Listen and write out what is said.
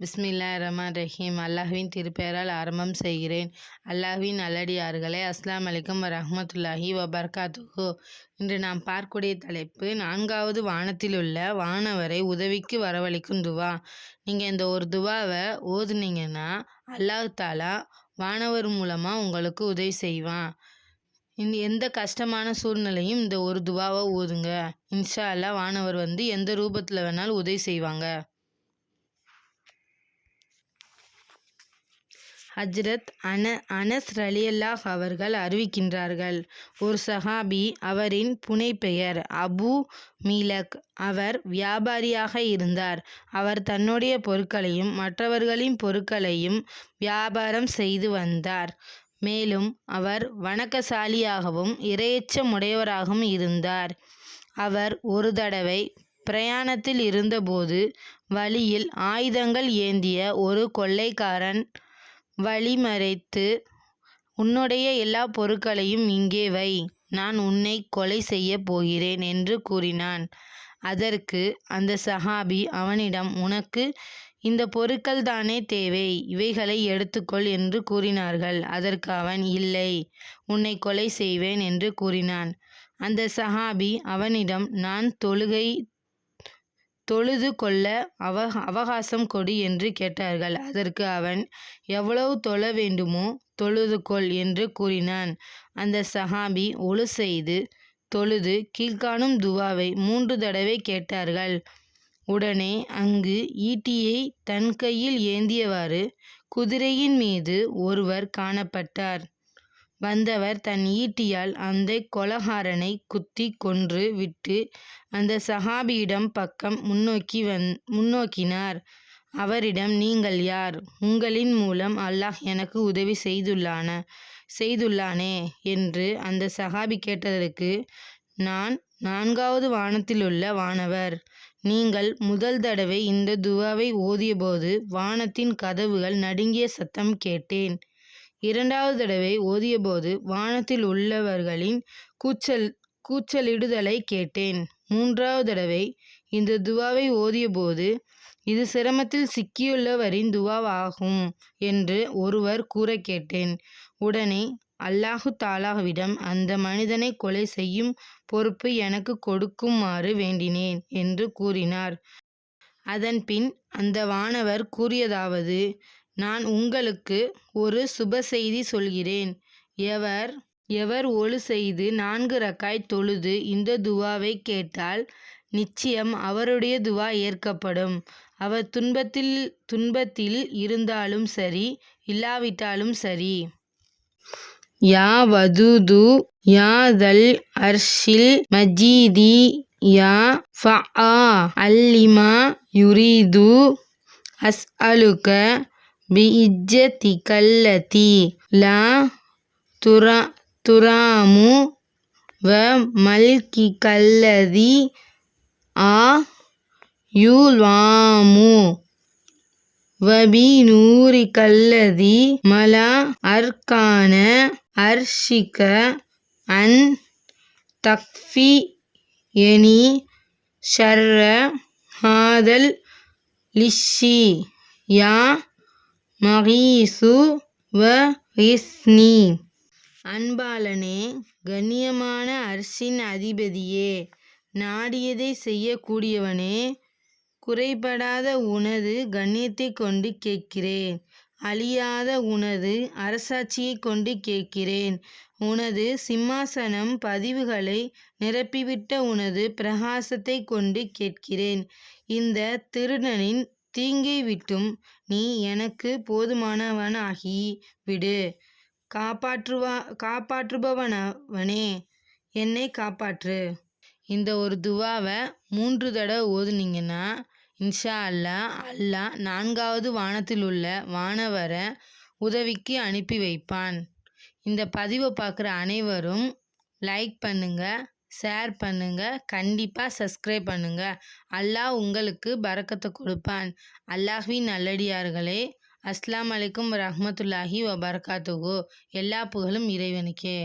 பிஸ்மில்லா ரஹ்மான் ரஹீம். அல்லாஹ்வின் திருப்பெயரால் ஆரம்பம் செய்கிறேன். அல்லாஹ்வின் நல்லடியார்களே அஸ்லாம் அலைக்கும் ரஹமத்துல்லாஹி வபர்காத்துஹு. இன்று நாம் பார்க்கக்கூடிய தலைப்பு நான்காவது வானத்திலுள்ள வானவரை உதவிக்கு வரவழைக்கும் துவா. நீங்கள் இந்த ஒரு துவாவை ஓதுனீங்கன்னா அல்லாஹ் தாலா வானவர் மூலமாக உங்களுக்கு உதவி செய்வான். இந்த எந்த கஷ்டமான சூழ்நிலையும் இந்த ஒரு துவாவை ஓதுங்க. இன்ஷா அல்லா வானவர் வந்து எந்த ரூபத்தில் வேணாலும் உதவி செய்வாங்க. ஹஜ்ரத் அன அனஸ் ரலியல்லாஹ் அவர்கள் அறிவிக்கின்றார்கள். ஒரு சஹாபி அவரின் புனைப்பெயர் அபு மீலக். அவர் வியாபாரியாக இருந்தார். அவர் தன்னுடைய பொருட்களையும் மற்றவர்களின் பொருட்களையும் வியாபாரம் செய்து வந்தார். மேலும் அவர் வணக்கசாலியாகவும் இரையச்சமுடையவராகவும் இருந்தார். அவர் ஒரு தடவை பிரயாணத்தில் இருந்தபோது வழியில் ஆயுதங்கள் ஏந்திய ஒரு கொள்ளைக்காரன் வழிமறைத்து உன்னுடைய எல்லா பொருட்களையும் இங்கே வை. நான் உன்னை கொலை செய்யப் போகிறேன் என்று கூறினான். அதற்கு அந்த சஹாபி அவனிடம் உனக்கு இந்த பொருட்கள் தானே தேவை? இவைகளை எடுத்துக்கொள் என்று கூறினார்கள். அதற்கு அவன் இல்லை உன்னை கொலை செய்வேன் என்று கூறினான். அந்த சஹாபி அவனிடம் நான் தொழுகை தொழுது கொள்ள அவ அவகாசம் கொடு என்று கேட்டார்கள். அதற்கு அவன் எவ்வளவு தொழ வேண்டுமோ தொழுது கொள் என்று கூறினான். அந்த சஹாபி ஒழு செய்து தொழுது கீழ்காணும் துவாவை மூன்று தடவை கேட்டார்கள். உடனே அங்கு ஈட்டியை தன் கையில் ஏந்தியவாறு குதிரையின் மீது ஒருவர் காணப்பட்டார். வந்தவர் தன் ஈட்டியால் அந்த கொலகாரனை குத்தி கொன்று விட்டு அந்த சஹாபியிடம் பக்கம் முன்னோக்கி வந் முன்னோக்கினார். அவரிடம் நீங்கள் யார்? உங்களின் மூலம் அல்லாஹ் எனக்கு உதவி செய்துள்ளான செய்துள்ளானே என்று அந்த சஹாபி கேட்டதற்கு நான் நான்காவது வானத்திலுள்ள வானவர். நீங்கள் முதல் தடவை இந்த துவாவை ஓதியபோது வானத்தின் கதவுகள் நடுங்கிய சத்தம் கேட்டேன். இரண்டாவது தடவை ஓதியபோது வானத்தில் உள்ளவர்களின் கூச்சல் கூச்சலிடுதலை கேட்டேன். மூன்றாவது தடவை இந்த துவாவை ஓதியபோது இது சிரமத்தில் சிக்கியுள்ளவரின் துவாவாகும் என்று ஒருவர் கூற கேட்டேன். உடனே அல்லாஹு தாலாவிடம் அந்த மனிதனை கொலை செய்யும் பொறுப்பு எனக்கு கொடுக்குமாறு வேண்டினேன் என்று கூறினார். அதன்பின் அந்த வானவர் கூறியதாவது நான் உங்களுக்கு ஒரு சுப செய்தி சொல்கிறேன். எவர் எவர் ஒழு செய்து நான்கு ரக்காய் தொழுது இந்த துவாவை கேட்டால் நிச்சயம் அவருடைய துவா ஏற்கப்படும். அவர் துன்பத்தில் துன்பத்தில் இருந்தாலும் சரி இல்லாவிட்டாலும் சரி. யா வதுது யா தல் அர்ஷில் மஜீதி யா ஃபஆ அல்லிமா யுரீது அஸ்அலுக பிஇஜ்ஜதிகல்லதி லா துரா துராமு வ மல்கிகல்லதி ஆ யுல்வாமு. வபிநூரிகல்லதி மலா அர்கான அர்ஷிக அன் தக்ஃபி எனி ஷர்ர ஹாதல் லிஷி யா மகீசு வ இஸ்னி அன்பாளனே கண்ணியமான அர்ஷின் அதிபதியே நாடியதை செய்யக்கூடியவனே குறைபடாத உனது கண்ணியத்தை கொண்டு கேட்கிறேன். அழியாத உனது அரசாட்சியை கொண்டு கேட்கிறேன். உனது சிம்மாசனம் பதிவுகளை நிரப்பிவிட்ட உனது பிரகாசத்தை கொண்டு கேட்கிறேன். இந்த திருடனின் தீங்கை விட்டும் நீ எனக்கு போதுமானவனாகி விடு. காப்பாற்றுவா காப்பாற்றுபவனவனே என்னை காப்பாற்று. இந்த ஒரு துவாவை மூன்று தடவை ஓதுனீங்கன்னா இன்ஷா அல்லா அல்லாஹ் நான்காவது வானத்தில் உள்ள வானவரை உதவிக்கு அனுப்பி வைப்பான். இந்த பதிவை பார்க்குற அனைவரும் லைக் பண்ணுங்கள் ஷேர் பண்ணுங்கள் கண்டிப்பாக சப்ஸ்கிரைப் பண்ணுங்கள் அல்லாஹ் உங்களுக்கு பறக்கத்தை கொடுப்பான். அல்லாஹ்வின் நல்லடியார்களே அஸ்லாம் அலைக்கும் ரஹமத்துல்லாஹி வபர்காத்துகோ எல்லா புகழும் இறைவனுக்கே.